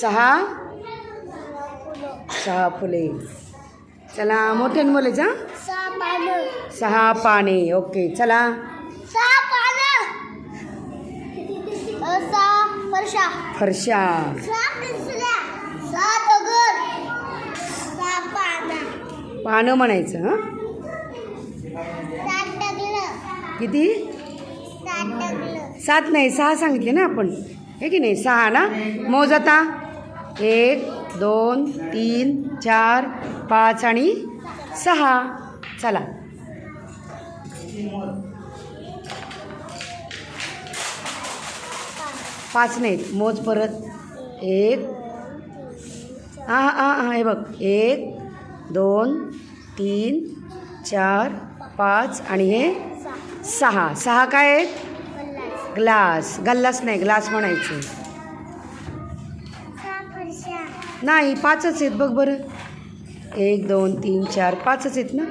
सहा? सहा फुले. चला मोठ्याने बोलायचं हं? सहा सहा पाने. ओके चला. सहा पानं फरशा फरशा. पानं म्हणायचं हां? किती? सात नाही सहा सांगितले ना आपण. हे की नाही? सहा ना? मोजता एक दोन तीन चार पाच आणि सहा. चला. पाच नाहीत. मोज परत. एक. हां हां हां हे बघ. एक दोन तीन चार पाच आणि हे सहा. सहा काय आहेत? ग्लास. गल्लास नाही ग्लास म्हणायचे. नाही पाचच आहेत बघ बरं. एक दोन तीन चार पाचच आहेत ना?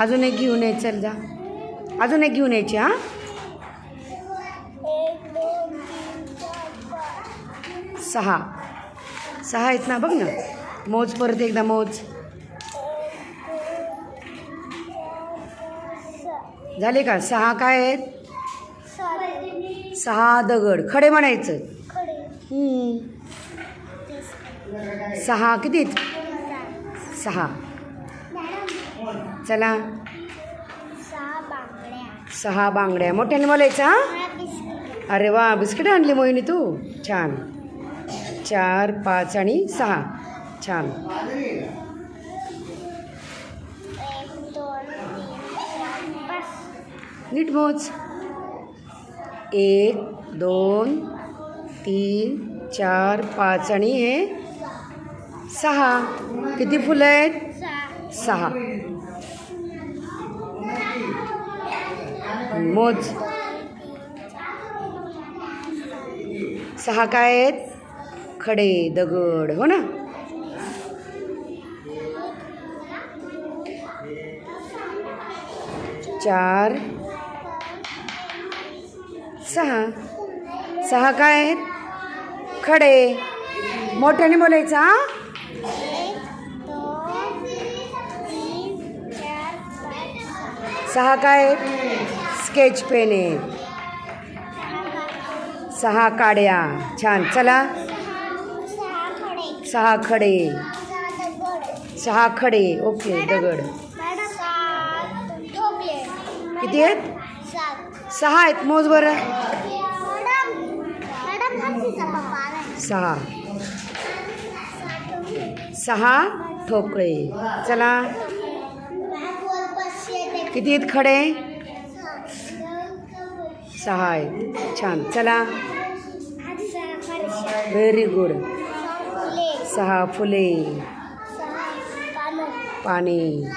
अजून एक घेऊन ये चल जा. अजून एक घेऊन यायची हां? सहा. सहा आहेत ना बघ ना. मोज परत एकदा मोज. झाले का? सहा काय आहेत? सहा दगड. खडे म्हणायचं. सहा किती सहा. चला. सहा बांगड्या. मोठ्याने बोलायचं हां? अरे वा बिस्किट आणली मोहिनी तू. छान. चार पाच आणि सहा. छान. नीट मोज. एक दोन तीन चार पाच आणि हे सहा. किती फुलं आहेत? सहा. मोज. सहा काय आहेत? खडे दगड हो ना? चार सहा. सहा काय आहेत? खडे. मोठ्याने बोलायचं हा? सहा काय आहेत? स्केच पेन आहेत. सहा काड्या. छान. चला. सहा खडे. सहा खडे. ओके दगड. किती आहेत? सात. सहा आहेत मोज बरं. सहा. सहा ठोकळे. चला. किती आहेत खडे? सहा आहेत. छान. चला. व्हेरी गुड सहा फुले. पानं. पाणी